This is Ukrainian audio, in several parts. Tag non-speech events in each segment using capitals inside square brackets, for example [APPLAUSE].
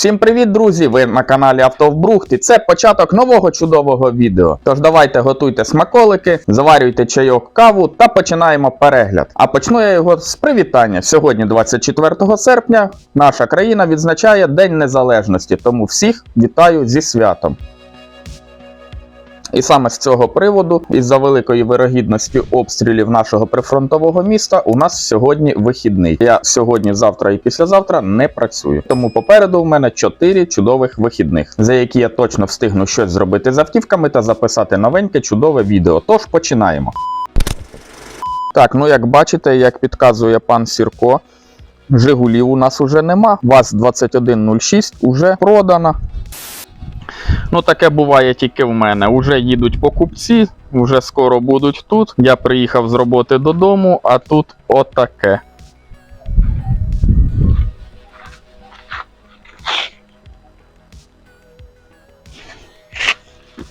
Всім привіт, друзі! Ви на каналі Автовбрухт і це початок нового чудового відео. Тож давайте готуйте смаколики, заварюйте чайок каву та починаємо перегляд. А почну я його з привітання. Сьогодні, 24 серпня, наша країна відзначає День Незалежності, тому всіх вітаю зі святом. І саме з цього приводу, із-за великої вирогідності обстрілів нашого прифронтового міста, у нас сьогодні вихідний. Я сьогодні, завтра і післязавтра не працюю. Тому попереду у мене 4 чудових вихідних, за які я точно встигну щось зробити з автівками та записати новеньке чудове відео. Тож починаємо. Так, ну як бачите, як підказує пан Сірко, Жигулів у нас уже нема. ВАЗ-2106 уже продана. Ну, таке буває тільки в мене. Уже їдуть покупці, вже скоро будуть тут. Я приїхав з роботи додому, а тут отаке.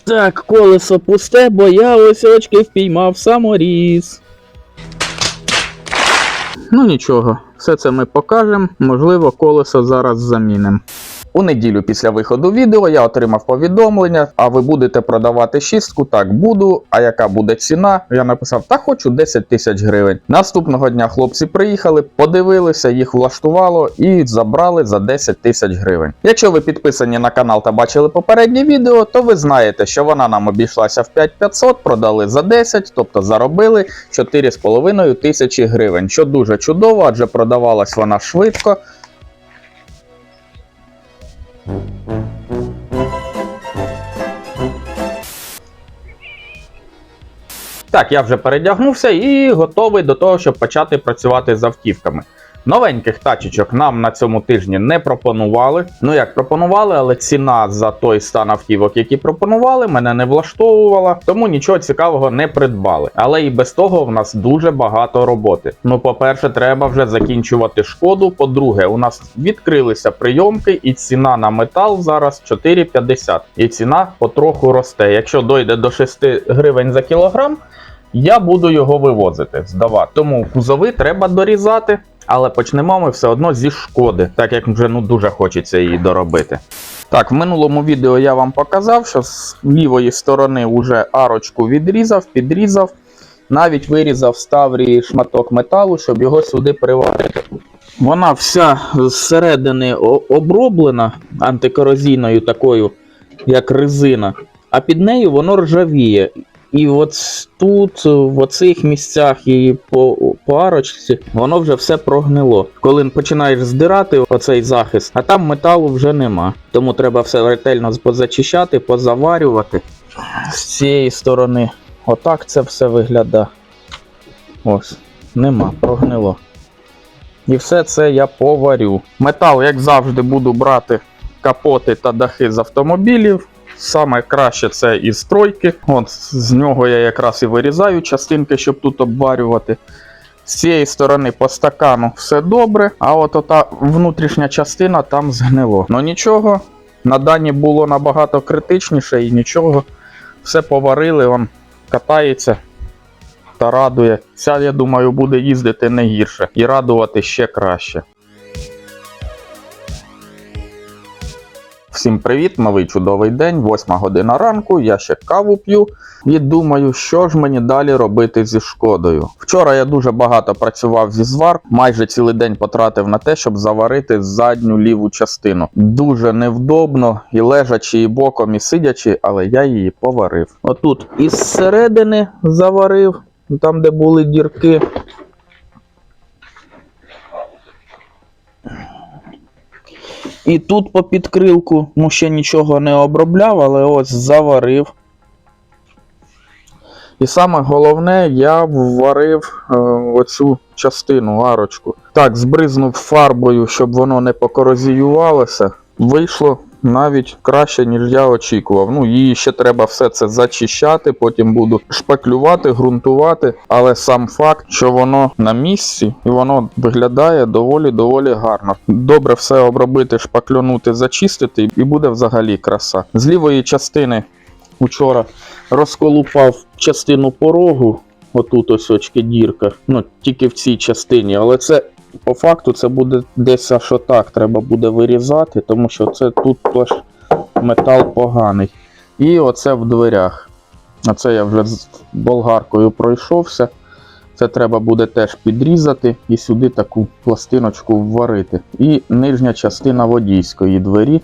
Так, колесо пусте, бо я ось очки впіймав саморіз. Ну нічого, все це ми покажемо. Можливо, колесо зараз замінимо. У неділю після виходу відео я отримав повідомлення, а ви будете продавати шістку? Так, буду. А яка буде ціна? Я написав, та хочу 10 тисяч гривень. Наступного дня хлопці приїхали, подивилися, їх влаштувало і забрали за 10 тисяч гривень. Якщо ви підписані на канал та бачили попереднє відео, то ви знаєте, що вона нам обійшлася в 5500, продали за 10, тобто заробили 4,5 тисячі гривень, що дуже чудово, адже продавалась вона швидко. Так, я вже передягнувся і готовий до того, щоб почати працювати з автівками. Новеньких тачечок нам на цьому тижні не пропонували. Ну як пропонували, але ціна за той стан автівок, які пропонували, мене не влаштовувала, тому нічого цікавого не придбали. Але і без того в нас дуже багато роботи. Ну, по-перше, треба вже закінчувати шкоду. По-друге, у нас відкрилися прийомки, і ціна на метал зараз 4,50. І ціна потроху росте. Якщо дойде до 6 гривень за кілограм. Я буду його вивозити, здавати. Тому кузови треба дорізати, але почнемо ми все одно зі шкоди, так як вже ну дуже хочеться її доробити. Так, в минулому відео я вам показав, що з лівої сторони вже арочку відрізав, підрізав, навіть вирізав з шматок металу, щоб його сюди приварити. Вона вся зсередини оброблена антикорозійною такою, як резина, а під нею воно ржавіє. І от тут, в оцих місцях і по, по арочці, воно вже все прогнило. Коли починаєш здирати оцей захист, а там металу вже нема. Тому треба все ретельно позачищати, позаварювати. З цієї сторони, отак це все виглядає. Ось, нема, прогнило. І все це я поварю. Метал, як завжди, буду брати капоти та дахи з автомобілів. Саме краще це із тройки. От з нього я якраз і вирізаю частинки, щоб тут обварювати. З цієї сторони по стакану все добре, а от ота внутрішня частина там згнило. Ну нічого, на дані було набагато критичніше і нічого. Все поварили, он катається та радує. Ця, я думаю, буде їздити не гірше і радувати ще краще. Всім привіт, новий чудовий день, 8 година ранку. Я ще каву п'ю і думаю, що ж мені далі робити зі шкодою. Вчора я дуже багато працював зі звар, майже цілий день потратив на те, щоб заварити задню ліву частину. Дуже невдобно, і лежачи, і боком, і сидячи, але я її поварив. Отут із середини заварив, там де були дірки. І тут по підкрилку, ну ще нічого не обробляв, але ось заварив. І саме головне, я вварив е, оцю частину, арочку. Так, збризнув фарбою, щоб воно не покорозіювалося. Вийшло навіть краще, ніж я очікував. Ну, її ще треба все це зачищати, потім буду шпаклювати, ґрунтувати. Але сам факт, що воно на місці і воно виглядає доволі-доволі гарно. Добре все обробити, шпаклюнути, зачистити, і буде взагалі краса. З лівої частини учора розколупав частину порогу. Отут ось очки дірка. Ну, тільки в цій частині, але це по факту це буде десь аж отак треба буде вирізати, тому що це тут теж метал поганий. І оце в дверях. Оце я вже з болгаркою пройшовся. Це треба буде теж підрізати і сюди таку пластиночку вварити. І нижня частина водійської двері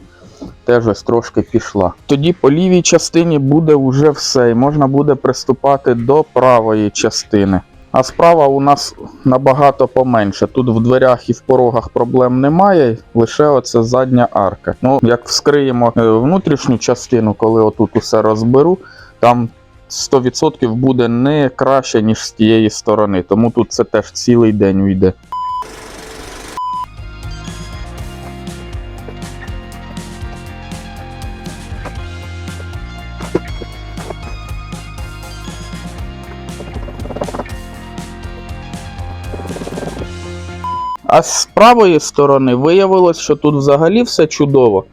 теж ось трошки пішла. Тоді по лівій частині буде вже все, і можна буде приступати до правої частини. А справа у нас набагато поменше. Тут в дверях і в порогах проблем немає, лише оце задня арка. Ну, як вскриємо е, внутрішню частину, коли отут усе розберу, там 100% буде не краще, ніж з тієї сторони. Тому тут це теж цілий день уйде. А з правої сторони виявилось, що тут взагалі все чудово.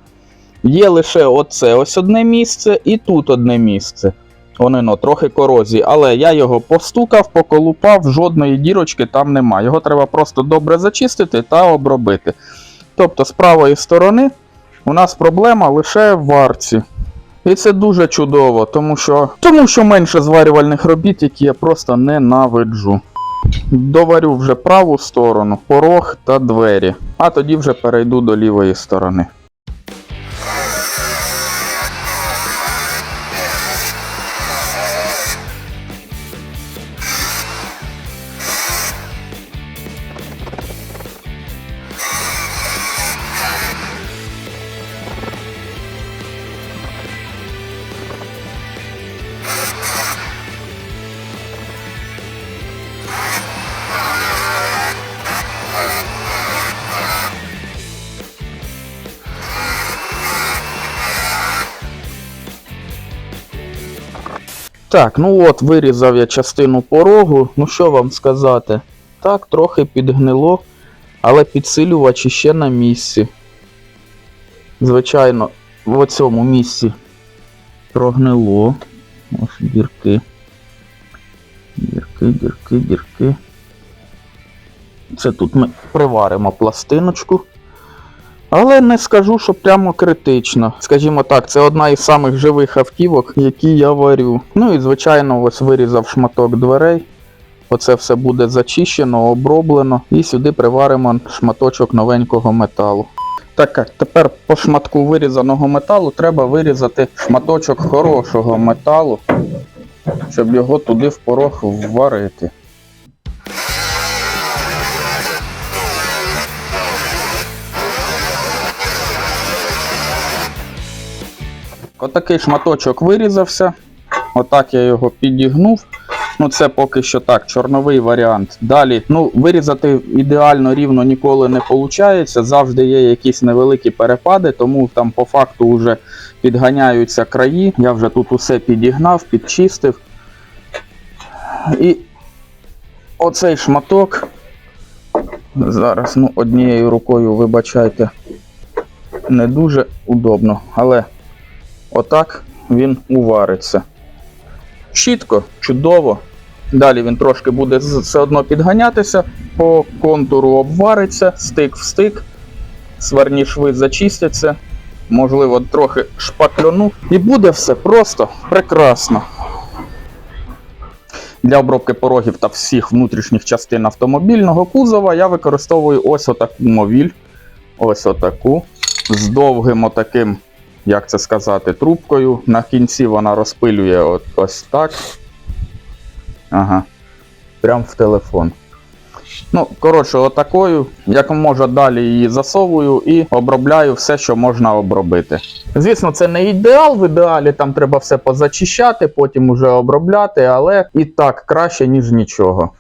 Є лише оце ось одне місце і тут одне місце. Вони ну, трохи корозії, але я його постукав, поколупав, жодної дірочки там немає. Його треба просто добре зачистити та обробити. Тобто, з правої сторони у нас проблема лише в варці. І це дуже чудово, тому що, тому що менше зварювальних робіт, які я просто ненавиджу. Доварю вже праву сторону, порог та двері, а тоді вже перейду до лівої сторони. Так, ну от, вирізав я частину порогу. Ну що вам сказати? Так, трохи підгнило, але підсилювач іще на місці. Звичайно, в цьому місці прогнило. Ось дірки. Дірки, дірки, дірки. Це тут ми приваримо пластиночку. Але не скажу, що прямо критично. Скажімо так, це одна із самих живих автівок, які я варю. Ну і звичайно, ось вирізав шматок дверей. Оце все буде зачищено, оброблено. І сюди приваримо шматочок новенького металу. Так, тепер по шматку вирізаного металу треба вирізати шматочок хорошого металу, щоб його туди в порог вварити. Отакий шматочок вирізався. Отак я його підігнув. Ну, це поки що так, чорновий варіант. Далі, ну, вирізати ідеально рівно ніколи не виходить. Завжди є якісь невеликі перепади, тому там по факту вже підганяються краї. Я вже тут усе підігнав, підчистив. І оцей шматок. Зараз, ну, однією рукою, вибачайте, не дуже удобно, але Отак він увариться. Чітко, чудово. Далі він трошки буде все одно підганятися, по контуру обвариться, стик в стик, сварні шви зачистяться, можливо, трохи шпакльону. І буде все просто прекрасно. Для обробки порогів та всіх внутрішніх частин автомобільного кузова я використовую ось отаку мовіль. Ось отаку. З довгим отаким як це сказати, трубкою. На кінці вона розпилює от, ось так. Ага. Прям в телефон. Ну, коротше, отакою, як можу, далі її засовую і обробляю все, що можна обробити. Звісно, це не ідеал. В ідеалі там треба все позачищати, потім уже обробляти, але і так краще, ніж нічого.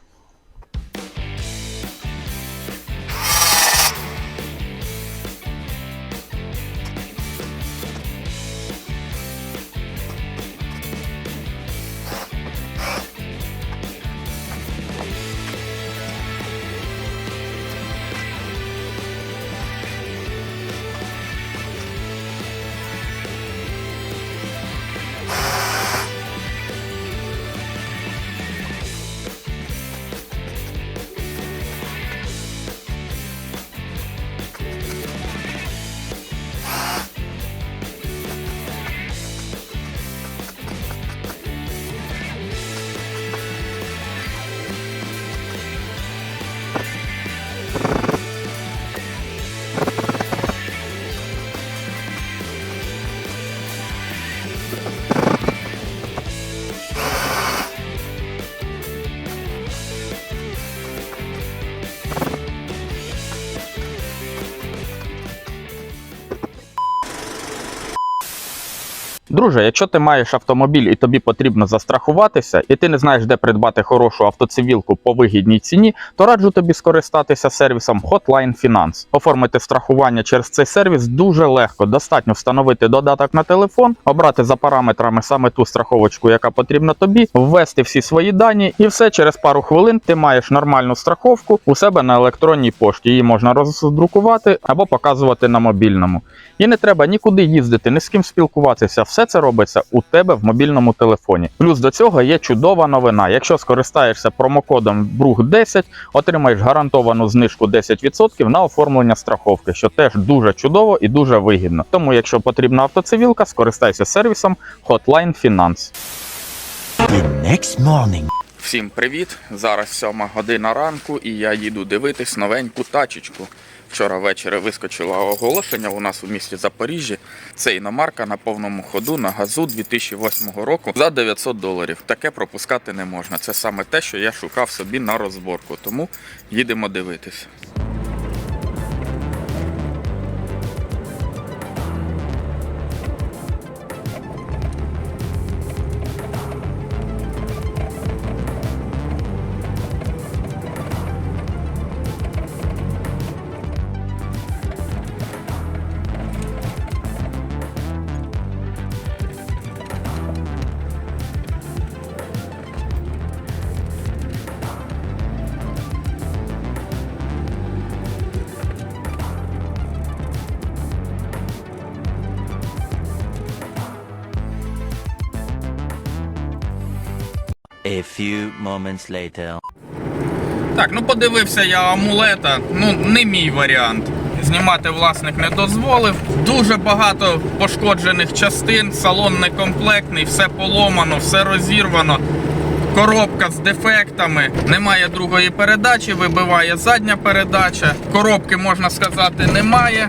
Друже, якщо ти маєш автомобіль і тобі потрібно застрахуватися, і ти не знаєш, де придбати хорошу автоцивілку по вигідній ціні, то раджу тобі скористатися сервісом Hotline Finance. Оформити страхування через цей сервіс дуже легко. Достатньо встановити додаток на телефон, обрати за параметрами саме ту страховочку, яка потрібна тобі, ввести всі свої дані, і все через пару хвилин ти маєш нормальну страховку у себе на електронній пошті. Її можна роздрукувати або показувати на мобільному. І не треба нікуди їздити, ні з ким спілкуватися. Все це робиться у тебе в мобільному телефоні. Плюс до цього є чудова новина. Якщо скористаєшся промокодом BRUG10, отримаєш гарантовану знижку 10% на оформлення страховки, що теж дуже чудово і дуже вигідно. Тому, якщо потрібна автоцивілка, скористайся сервісом Hotline Finance. The next morning. Всім привіт! Зараз 7 година ранку і я їду дивитись новеньку тачечку. Вчора ввечері вискочило оголошення у нас у місті Запоріжжі. Це іномарка на повному ходу на газу 2008 року за 900 доларів. Таке пропускати не можна. Це саме те, що я шукав собі на розборку. Тому їдемо дивитись. Few moments later. Так, ну подивився я амулета. Ну, не мій варіант. Знімати власник не дозволив. Дуже багато пошкоджених частин, салон некомплектний, все поломано, все розірвано. Коробка з дефектами, немає другої передачі, вибиває задня передача. Коробки, можна сказати, немає.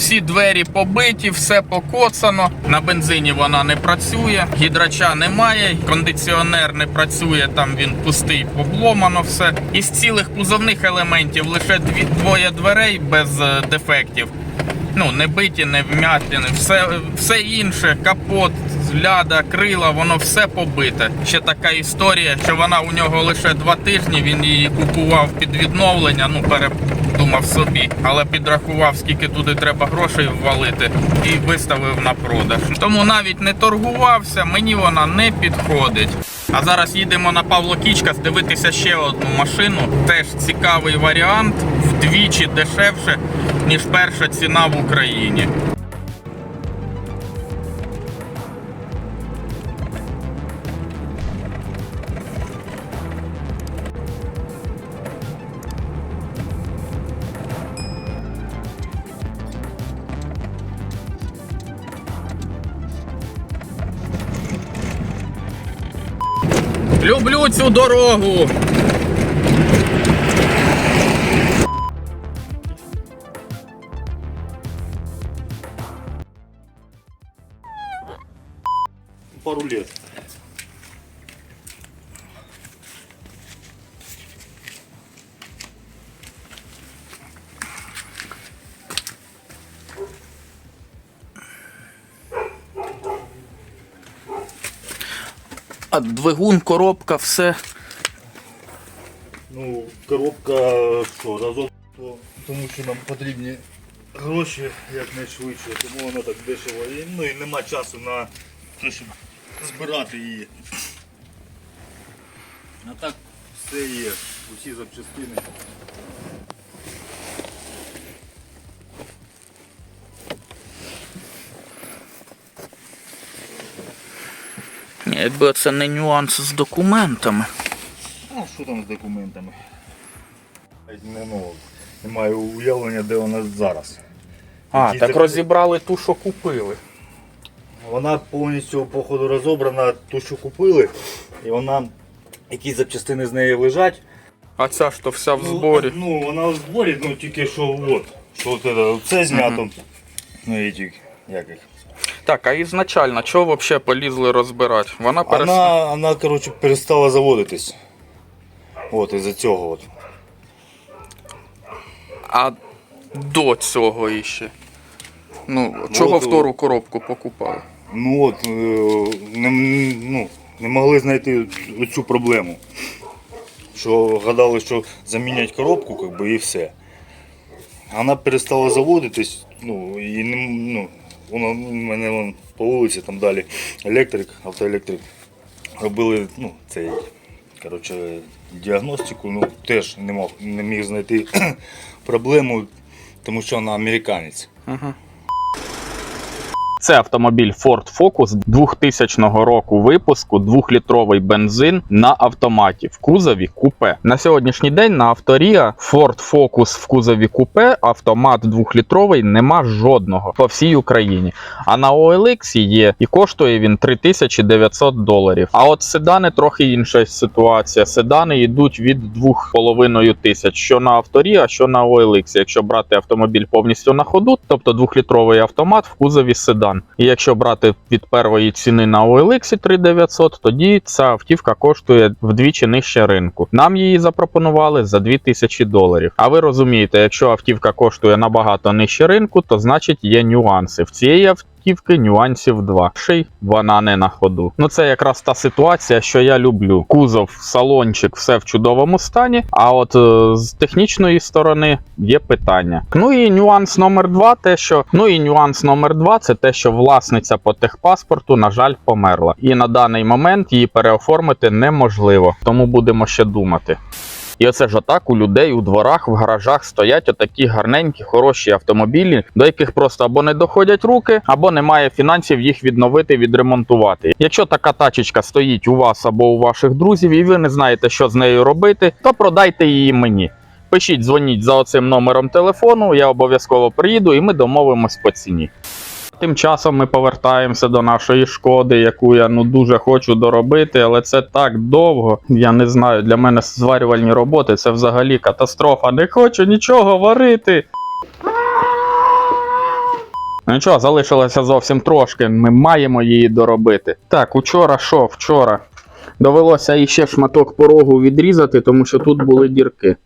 Всі двері побиті, все покоцано. На бензині вона не працює, гідрача немає, кондиціонер не працює, там він пустий, побломано все. Із цілих кузовних елементів лише дві двоє дверей без е, дефектів. Ну, не биті, не вмятини, все, все інше, капот, ляда, крила, воно все побите. Ще така історія, що вона у нього лише два тижні. Він її купував під відновлення, ну передумав собі, але підрахував, скільки туди треба грошей ввалити, і виставив на продаж. Тому навіть не торгувався, мені вона не підходить. А зараз їдемо на Павло Кічка дивитися ще одну машину. Теж цікавий варіант, вдвічі дешевше, ніж перша ціна в Україні. Цю дорогу. А двигун, коробка, все. Ну, коробка що, разом, то, тому що нам потрібні гроші якнайшвидше, тому воно так дешево. І, ну і нема часу на те, щоб збирати її. А так все є, усі запчастини. Якби це не нюанс з документами. А що там з документами? Не, ну, немає уявлення, де вона зараз. А, Які так це- розібрали ту, що купили. Вона повністю походу розобрана, ту, що купили, і вона, якісь запчастини з неї лежать. А ця ж то вся в Ну, зборі. Ну, вона в зборі, ну тільки що от. Що от це, це знято. Ну і ті, як їх. Так, а ізначально, чого взагалі полізли розбирати? Вона перестала. Вона, вона, коротше, перестала заводитись. От, із-за цього от. А до цього іще. Ну, чого Ну, втору коробку покупали? Ну от, е, не, ну, не могли знайти цю проблему. Що гадали, що замінять коробку, как би, і все. Вона перестала заводитись, ну, і не, м- ну, в мене вон, по вулиці там далі електрик, автоелектрик. Робили ну, цей, коротше, діагностику, ну, теж не, мог, не міг знайти [CLEARS THROAT] проблему, тому що вона американець. Це автомобіль Ford Focus 2000 року випуску, 2-літровий бензин на автоматі в кузові купе. На сьогоднішній день на авторія Ford Focus в кузові купе автомат 2-літровий нема жодного по всій Україні. А на OLX є і коштує він 3900 доларів. А от седани трохи інша ситуація. Седани йдуть від 2,5 тисяч, що на авторія, що на OLX. Якщо брати автомобіль повністю на ходу, тобто 2-літровий автомат в кузові седан. І якщо брати від первої ціни на OLX 3900, тоді ця автівка коштує вдвічі нижче ринку. Нам її запропонували за 2000 доларів. А ви розумієте, якщо автівка коштує набагато нижче ринку, то значить є нюанси. В цієї автівки нюансів два. Ще й вона не на ходу. Ну це якраз та ситуація, що я люблю. Кузов, салончик, все в чудовому стані. А от е, з технічної сторони є питання. Ну і нюанс номер два, те, що ну і нюанс номер два, це те, що власниця по техпаспорту, на жаль, померла. І на даний момент її переоформити неможливо. Тому будемо ще думати. І оце ж отак у людей у дворах, в гаражах стоять отакі гарненькі, хороші автомобілі, до яких просто або не доходять руки, або немає фінансів їх відновити, відремонтувати. Якщо така тачечка стоїть у вас або у ваших друзів, і ви не знаєте, що з нею робити, то продайте її мені. Пишіть, дзвоніть за оцим номером телефону, я обов'язково приїду і ми домовимось по ціні. Тим часом ми повертаємося до нашої шкоди, яку я ну дуже хочу доробити, але це так довго. Я не знаю, для мене зварювальні роботи це взагалі катастрофа. Не хочу нічого варити. Ну Нічого, залишилося зовсім трошки. Ми маємо її доробити. Так, учора що? Вчора. Довелося іще шматок порогу відрізати, тому що тут були дірки.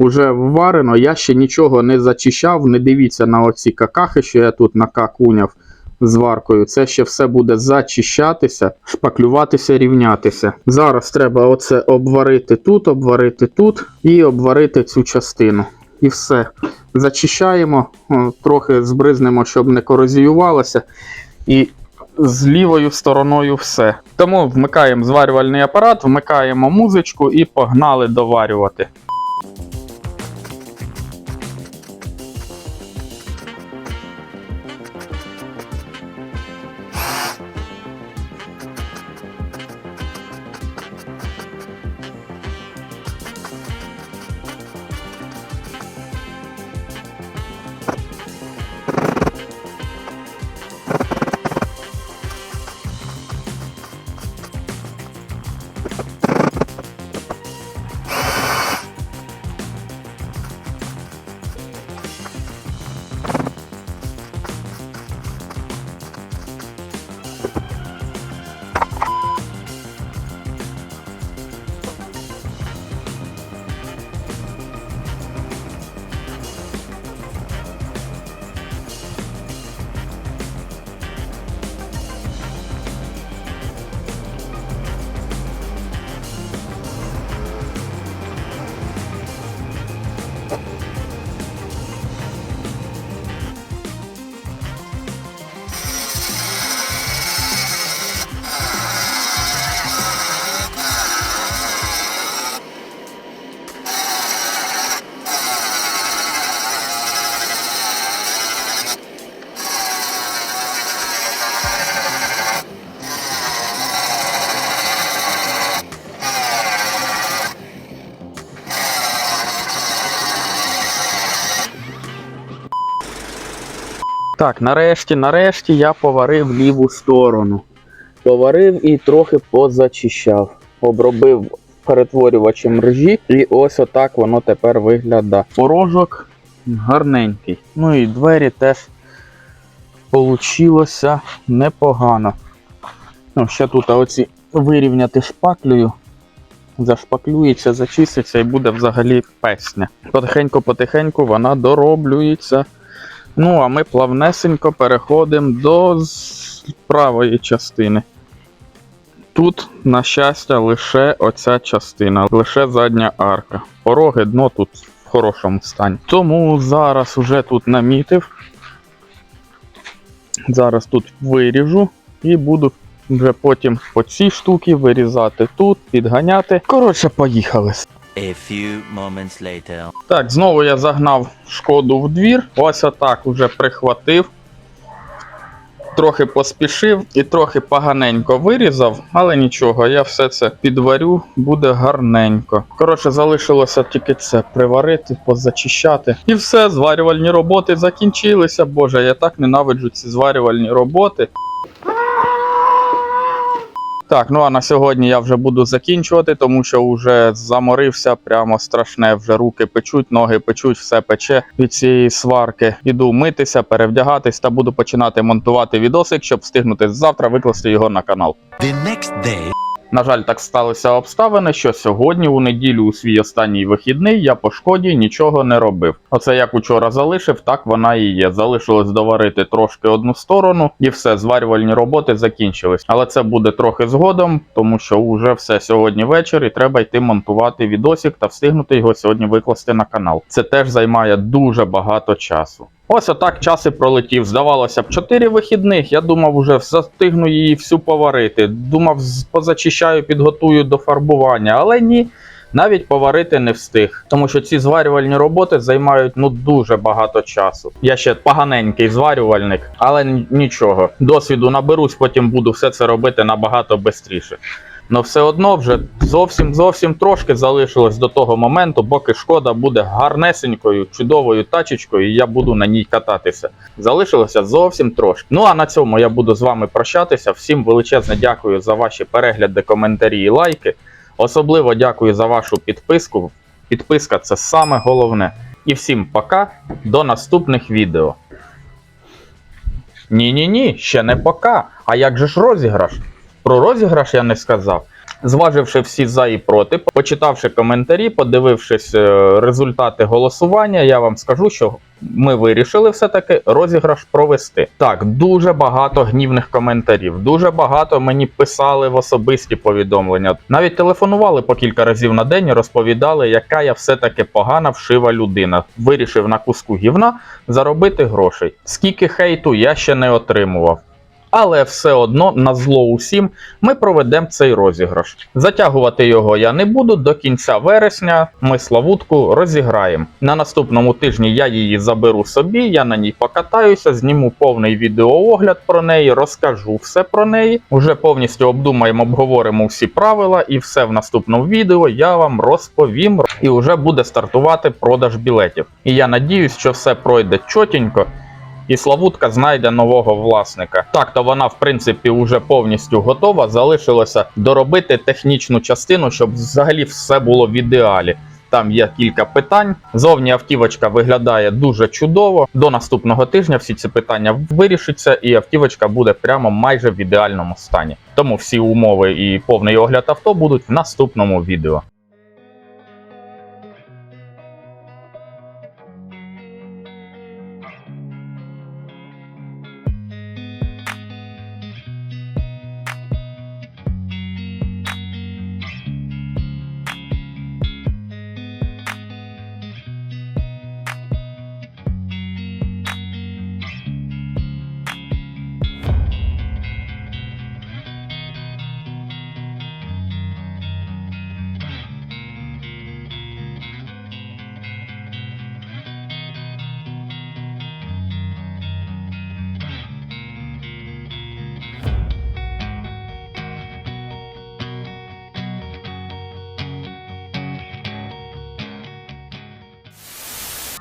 Уже вварено, я ще нічого не зачищав. Не дивіться на оці какахи, що я тут накакуняв з варкою. Це ще все буде зачищатися, шпаклюватися, рівнятися. Зараз треба оце обварити тут, обварити тут і обварити цю частину. І все. Зачищаємо, трохи збризнемо, щоб не корозіювалося. І з лівою стороною все. Тому вмикаємо зварювальний апарат, вмикаємо музичку і погнали доварювати. Так, нарешті, нарешті я поварив ліву сторону. Поварив і трохи позачищав. Обробив перетворювачем ржі, і ось отак воно тепер виглядає. Порожок гарненький. Ну і двері теж получилося непогано. Ну, ще тут оці вирівняти шпаклею. Зашпаклюється, зачиститься і буде взагалі песня. Потихеньку-потихеньку вона дороблюється. Ну, а ми плавнесенько переходимо до правої частини. Тут, на щастя, лише оця частина, лише задня арка. Пороги, дно тут в хорошому стані. Тому зараз уже тут намітив. Зараз тут виріжу і буду вже потім по цій штуці вирізати тут, підганяти. Коротше, поїхали. A few moments later. Так, знову я загнав шкоду в двір. Ось отак уже прихватив. Трохи поспішив і трохи поганенько вирізав, але нічого, я все це підварю, буде гарненько. Коротше, залишилося тільки це приварити, позачищати. І все, зварювальні роботи закінчилися. Боже, я так ненавиджу ці зварювальні роботи. Так, ну а на сьогодні я вже буду закінчувати, тому що вже заморився прямо страшне. Вже руки печуть, ноги печуть, все пече від цієї сварки. Іду митися, перевдягатись та буду починати монтувати відосик, щоб встигнути завтра викласти його на канал. The next day. На жаль, так сталися обставини, що сьогодні, у неділю, у свій останній вихідний, я по шкоді нічого не робив. Оце як учора залишив, так вона і є. Залишилось доварити трошки одну сторону, і все, зварювальні роботи закінчились. Але це буде трохи згодом, тому що вже все сьогодні вечір, і треба йти монтувати відосик та встигнути його сьогодні викласти на канал. Це теж займає дуже багато часу. Ось отак час і пролетів. Здавалося б, 4 вихідних. Я думав, уже застигну її всю поварити. Думав, позачищаю, підготую до фарбування, але ні. Навіть поварити не встиг, тому що ці зварювальні роботи займають ну дуже багато часу. Я ще поганенький зварювальник, але нічого. Досвіду наберусь, потім буду все це робити набагато швидше. Но все одно вже зовсім зовсім трошки залишилось до того моменту, поки шкода буде гарнесенькою, чудовою тачечкою, і я буду на ній кататися. Залишилося зовсім трошки. Ну а на цьому я буду з вами прощатися. Всім величезне дякую за ваші перегляди, коментарі і лайки. Особливо дякую за вашу підписку. Підписка це саме головне. І всім пока, до наступних відео. Ні, ні, ні, ще не пока. А як же ж розіграш? Про розіграш я не сказав. Зваживши всі за і проти, почитавши коментарі, подивившись е, результати голосування, я вам скажу, що ми вирішили все-таки розіграш провести. Так, дуже багато гнівних коментарів, дуже багато мені писали в особисті повідомлення. Навіть телефонували по кілька разів на день і розповідали, яка я все-таки погана вшива людина. Вирішив на куску гівна заробити грошей. Скільки хейту я ще не отримував. Але все одно на зло усім ми проведемо цей розіграш. Затягувати його я не буду. До кінця вересня ми Славутку розіграємо. На наступному тижні я її заберу собі, я на ній покатаюся, зніму повний відеоогляд про неї, розкажу все про неї. Уже повністю обдумаємо, обговоримо всі правила, і все в наступному відео я вам розповім. І вже буде стартувати продаж білетів. І я надіюсь, що все пройде чотенько і Славутка знайде нового власника. Так, то вона, в принципі, вже повністю готова. Залишилося доробити технічну частину, щоб взагалі все було в ідеалі. Там є кілька питань. Зовні автівочка виглядає дуже чудово. До наступного тижня всі ці питання вирішаться, і автівочка буде прямо майже в ідеальному стані. Тому всі умови і повний огляд авто будуть в наступному відео.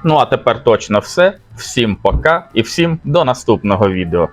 Ну а тепер точно все. Всім пока і всім до наступного відео.